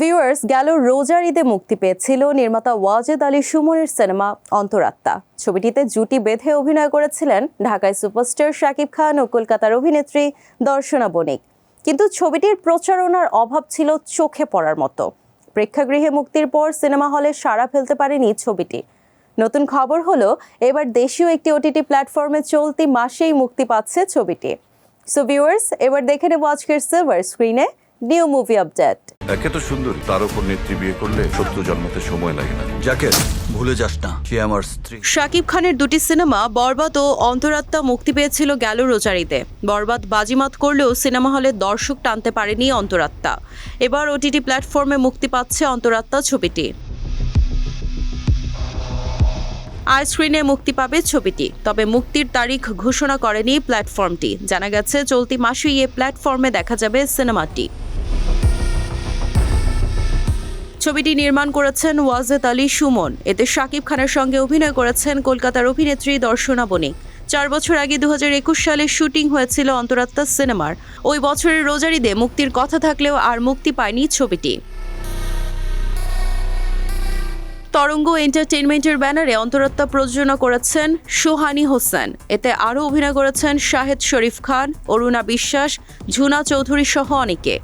Viewers গেল রোজার ঈদে মুক্তি পেয়েছিল নির্মাতা ওয়াজেদ আলী সুমনের সিনেমা অন্তরাত্মা। ছবিটিতে জুটি বেঁধে অভিনয় করেছিলেন ঢাকায় সুপারস্টার শাকিব খান ও কলকাতার অভিনেত্রী দর্শনা বণিক। কিন্তু ছবিটির প্রচারণার অভাব ছিল চোখে পড়ার মতো। প্রেক্ষাগৃহে মুক্তির পর সিনেমা হলে সাড়া ফেলতে পারেনি ছবিটি। নতুন খবর হলো, এবার দেশীয় একটি ওটিটি প্ল্যাটফর্মে চলতি মাসেই মুক্তি পাচ্ছে ছবিটি। সো ভিউয়ার্স এবার দেখে নেব আজকের সিলভার স্ক্রিনে নিউ মুভি আপডেট। একে তো সুন্দর তার উপর নেত্রী বিয়ে করলে সত্য জন্মতে সময় লাগে না। যাকে ভুলে যাস না সে আমার স্ত্রী। শাকিব খানের দুটি সিনেমা বরবাদ ও অন্তরাত্মা মুক্তি পেয়েছিল গেল রোজারিতে। বরবাদ বাজিমাত করলেও সিনেমা হলে দর্শক টানতে পারেনি অন্তরাত্মা। এবার ওটিটি প্ল্যাটফর্মে মুক্তি পাচ্ছে অন্তরাত্মা ছবিটি। আই স্ক্রিনে মুক্তি পাবে ছবিটি তবে মুক্তির তারিখ ঘোষণা করেনি প্ল্যাটফর্মটি। জানা গেছে চলতি মাসেই এ প্ল্যাটফর্মে দেখা যাবে সিনেমাটি। ছবিটি নির্মাণ করেছেন ওয়াজেদ আলী সুমন। এতে শাকিব খানের সঙ্গে অভিনয় করেছেন কলকাতার অভিনেত্রী দর্শনা বণিক। চার বছর আগে দু একুশ সালে শুটিং হয়েছিল অন্তরাত্মা সিনেমার। ওই বছরের রোজারিদে মুক্তির কথা থাকলেও আর মুক্তি পায়নি ছবিটি। তরঙ্গ এন্টারটেইনমেন্টের ব্যানারে অন্তরাত্মা প্রযোজনা করেছেন সোহানি হোসেন। এতে আরও অভিনয় করেছেন শাহেদ শরীফ খান, অরুণা বিশ্বাস, ঝুনা চৌধুরী সহ অনেকে।